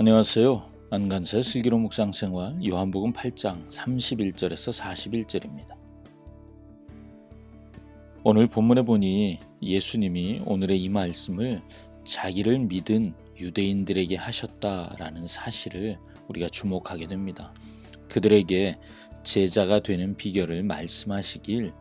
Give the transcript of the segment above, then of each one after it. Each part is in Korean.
안녕하세요. 안간사의 슬기로 묵상 생활 요한복음 8장 31절에서 41절입니다. 오늘 본문에 보니 예수님이 오늘의 이 말씀을 자기를 믿은 유대인들에게 하셨다라는 사실을 우리가 주목하게 됩니다. 그들에게 제자가 되는 비결을 말씀하시길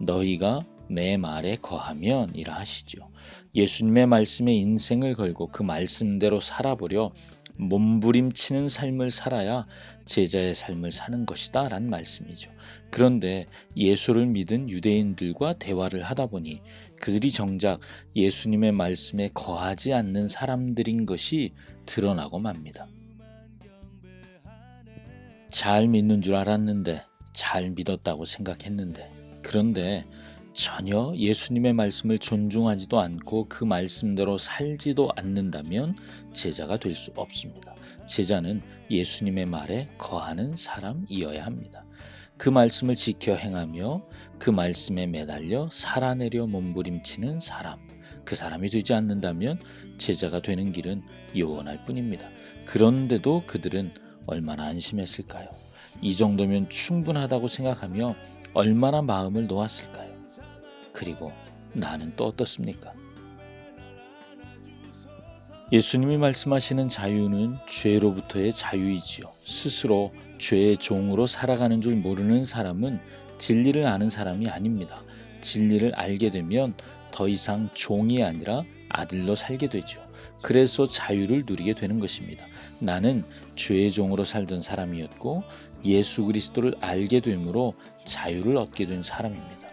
너희가 내 말에 거하면이라 하시죠. 예수님의 말씀에 인생을 걸고 그 말씀대로 살아보려 몸부림치는 삶을 살아야 제자의 삶을 사는 것이다 라는 말씀이죠. 그런데 예수를 믿은 유대인들과 대화를 하다 보니 그들이 정작 예수님의 말씀에 거하지 않는 사람들인 것이 드러나고 맙니다. 잘 믿는 줄 알았는데 잘 믿었다고 생각했는데 그런데 전혀 예수님의 말씀을 존중하지도 않고 그 말씀대로 살지도 않는다면 제자가 될 수 없습니다. 제자는 예수님의 말에 거하는 사람이어야 합니다. 그 말씀을 지켜 행하며 그 말씀에 매달려 살아내려 몸부림치는 사람. 그 사람이 되지 않는다면 제자가 되는 길은 요원할 뿐입니다. 그런데도 그들은 얼마나 안심했을까요? 이 정도면 충분하다고 생각하며 얼마나 마음을 놓았을까요? 그리고 나는 또 어떻습니까? 예수님이 말씀하시는 자유는 죄로부터의 자유이지요. 스스로 죄의 종으로 살아가는 줄 모르는 사람은 진리를 아는 사람이 아닙니다. 진리를 알게 되면 더 이상 종이 아니라 아들로 살게 되죠. 그래서 자유를 누리게 되는 것입니다. 나는 죄의 종으로 살던 사람이었고 예수 그리스도를 알게 되므로 자유를 얻게 된 사람입니다.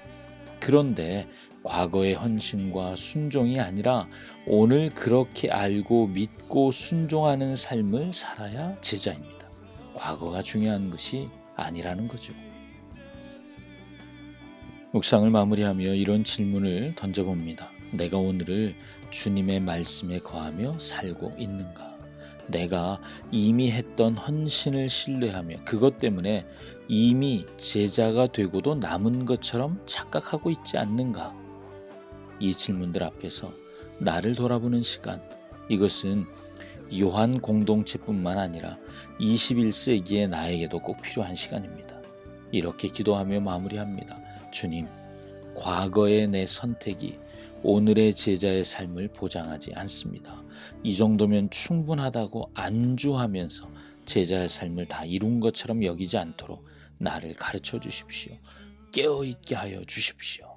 그런데 과거의 헌신과 순종이 아니라 오늘 그렇게 알고 믿고 순종하는 삶을 살아야 제자입니다. 과거가 중요한 것이 아니라는 거죠. 묵상을 마무리하며 이런 질문을 던져봅니다. 내가 오늘을 주님의 말씀에 거하며 살고 있는가? 내가 이미 했던 헌신을 신뢰하며 그것 때문에 이미 제자가 되고도 남은 것처럼 착각하고 있지 않는가? 이 질문들 앞에서 나를 돌아보는 시간, 이것은 요한 공동체뿐만 아니라 21세기의 나에게도 꼭 필요한 시간입니다. 이렇게 기도하며 마무리합니다. 주님, 과거의 내 선택이 오늘의 제자의 삶을 보장하지 않습니다. 이 정도면 충분하다고 안주하면서 제자의 삶을 다 이룬 것처럼 여기지 않도록 나를 가르쳐 주십시오. 깨어 있게 하여 주십시오.